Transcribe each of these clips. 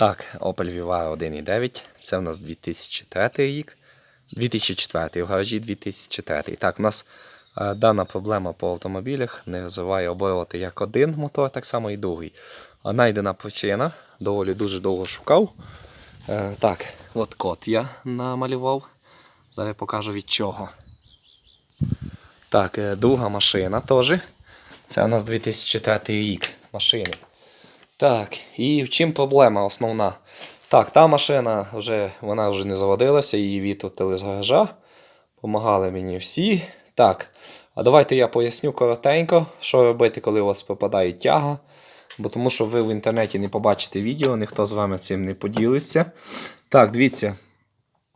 Так, Opel Vivaro 1.9. Це у нас 2003 рік. 2004 в гаражі 2003. Так, у нас е, дана проблема по автомобілях не розвиває обороти як один мотор, так само і другий. А знайдена причина, доволі дуже довго шукав. Е, так, от код я намалював. Зараз покажу від чого. Так, е, друга машина теж. Це у нас 2003 рік машини. Так, і в чим проблема основна? Так, та машина вже вона вже не заводилася, її відтутили з гаража. Помагали мені всі. Так, а давайте я поясню коротенько, що робити, коли у вас попадає тяга. Бо тому що ви в інтернеті не побачите відео, ніхто з вами цим не поділиться. Так, дивіться.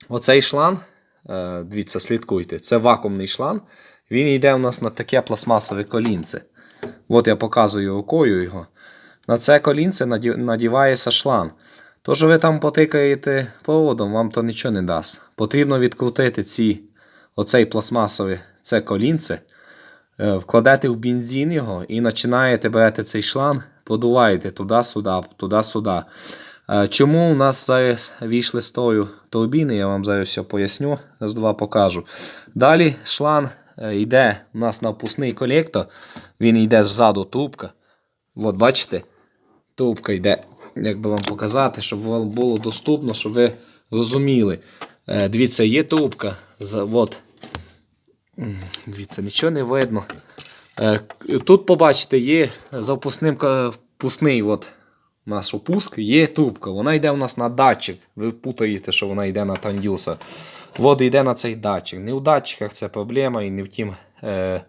Оцей шланг, е, дивіться, слідкуйте, це вакуумний шланг. Він йде у нас на таке пластмасове колінце. От я показую рукою його. На це колінце надівається шланг. То, що ви там потикаєте проводом, вам то нічого не дасть. Потрібно відкрутити ці, оцей пластмасове це колінце, е, вкладете в бензин його і починаєте берете цей шланг, подуваєте туди-сюди, туди-сюди. Е, Чому у нас зараз війшли з тою турбіни, я вам зараз все поясню, раз два покажу. Далі шланг е, йде у нас на впускний колектор, він йде ззаду трубка. От бачите, трубка йде, як би вам показати, щоб вам було доступно, щоб ви розуміли. Е, Дивіться, є трубка. От. Дивіться, нічого не видно. Е, Тут побачите, є за впускним ка- впускний от, наш опуск, є трубка. Вона йде у нас на датчик. Ви путаєте, що вона йде на тандюса. От йде на цей датчик. Не у датчиках це проблема і не в тім е,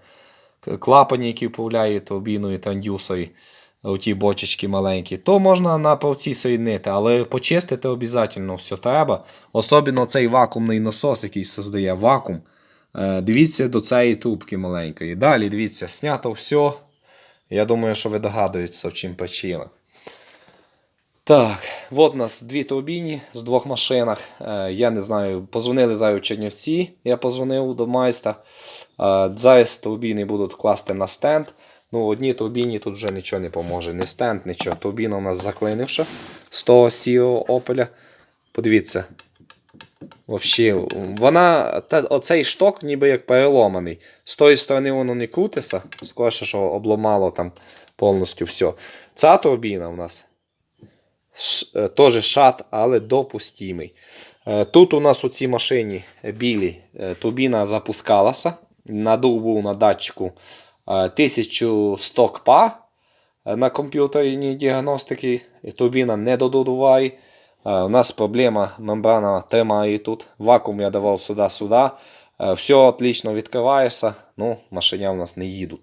клапані, які вправляють турбіною тандюсою. Оті бочечки маленькі, то можна на правці соєднити, але почистити обов'язково все треба. Особливо цей вакуумний насос, який создає вакуум. Е, Дивіться до цієї трубки маленької. Далі дивіться, знято все. Я думаю, що ви догадуєтеся, в чим причина. Так, от у нас дві турбіні з двох машинах. Е, я не знаю, позвонили зараз Чернівці, я позвонив до майстра. Е, зараз турбіни будуть класти на стенд. Ну, одній турбіні тут вже нічого не поможе. Ні стенд, нічого. Турбіна у нас заклинивша з того сірого опеля. Подивіться. Вообще, вона, та, оцей шток ніби як переломаний. З тої сторони воно не крутиться, скоріше, що обламало там повністю все. Ця турбіна у нас е, теж шат, але допустимий. Е, Тут у нас у цій машині білій е, турбіна запускалася. Надув був на датчику 1100 кпа е, на комп'ютерній діагностики. Турбіна не додуває. Е, У нас проблема мембрана тримає тут. Вакуум я давав сюди-сюди. Е, Все отлично відкривається, ну, машиня у нас не їдуть.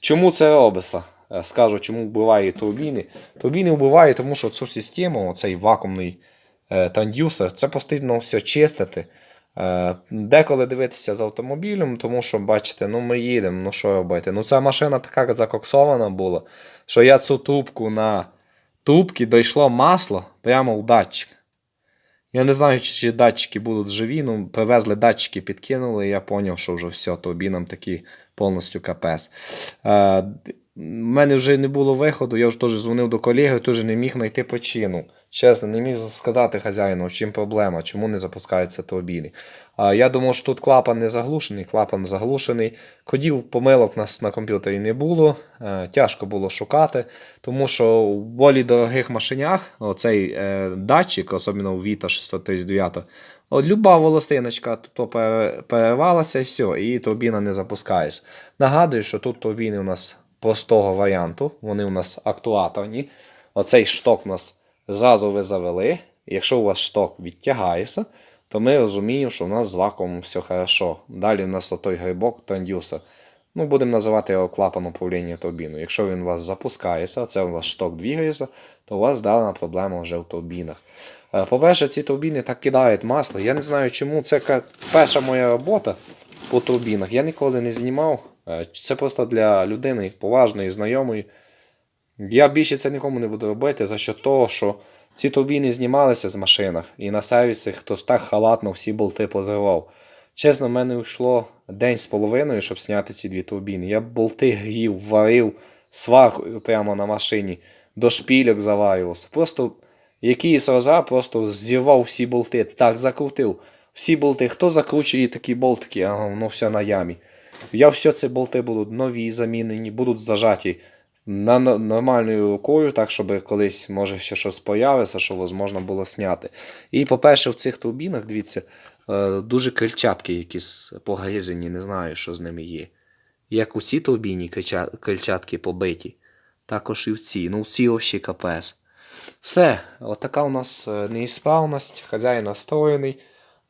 Чому це робиться? Е, Скажу, чому вбиває турбіни. Турбіни вбиває, тому що цю систему, цей вакуумний е, трансдюсер, це постійно все чистити. Е, Деколи дивитися з автомобілем, тому що, бачите, ну ми їдемо, ну що робити? Ну ця машина така закоксована була, що я цю трубку на трубки дійшло масло прямо в датчик. Я не знаю, чи, чи датчики будуть живі, ну привезли датчики, підкинули, і я зрозумів, що вже все, турбінам такі повністю капець. У мене вже не було виходу, я вже теж дзвонив до колеги, теж не міг знайти причину. Чесно, не міг сказати хазяїну, в чим проблема, чому не запускаються турбіни. А я думав, що тут клапан не заглушений, клапан заглушений. Кодів помилок у нас на комп'ютері не було, е, тяжко було шукати, тому що в болі дорогих машинях оцей е, датчик, особливо у Vita 639, От люба волосиночка то перервалася і все, і турбіна не запускається. Нагадую, що тут турбіни у нас простого варіанту, вони у нас актуаторні. Оцей шток у нас зразу ви завели. Якщо у вас шток відтягається, то ми розуміємо, що у нас з вакуумом все хорошо. Далі у нас отой грибок трандюсер. Ну, будемо називати його клапан управління турбіною. Якщо він у вас запускається, це у вас шток двигається, то у вас дана проблема вже в турбінах. Е, По-перше, ці турбіни так кидають масло. Я не знаю, чому це перша моя робота по турбінах. Я ніколи не знімав. Е, Це просто для людини поважної, знайомої. Я більше це нікому не буду робити за що того, що ці турбіни знімалися з машинах, і на сервісі хтось так халатно всі болти позривав. Чесно, в мене йшло день з половиною, щоб зняти ці дві турбіни. Я болти грів, варив сваркою прямо на машині, до шпільок заварювався. Просто який СРЗА просто зірвав всі болти, так закрутив. Всі болти, хто закручує такі болтики, ага, воно все на ямі. Я все ці болти будуть нові замінені, будуть зажаті на нормальною рукою, так, щоб колись може ще щось появиться, що можна було зняти. І, по-перше, в цих турбінах, дивіться, е, дуже крильчатки якісь погризені, не знаю, що з ними є. Як у цій турбіні крильчатки побиті, також і в цій. Ну, в цій взагалі капець. Все, отака у нас е, неісправність, хазяїн настроєний.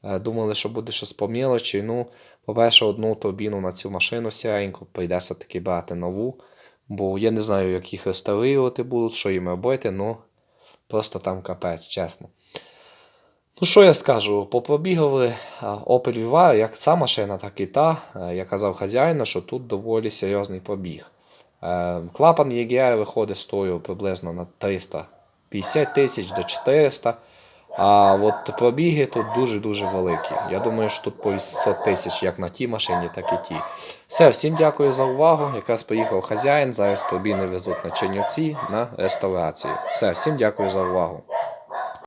Е, Думали, що буде щось по мілочі. Ну, по-перше, одну турбіну на цю машину сіреньку прийдеться таки брати нову. Бо я не знаю, як їх реставрувати будуть, що їм робити, ну просто там капець, чесно. Ну, що я скажу, попробігали а, Opel Viva, як ця машина, так і та. Е, Я казав хазяїну, що тут доволі серйозний побіг. Е, Клапан EGR виходить стою приблизно на 350 тисяч до 400. А от пробіги тут дуже-дуже великі. Я думаю, що тут по 800 тисяч, як на тій машині, так і ті. Все, всім дякую за увагу. Якраз приїхав хазяїн. Зараз турбіни везуть на Чернівці на реставрацію. Все, всім дякую за увагу.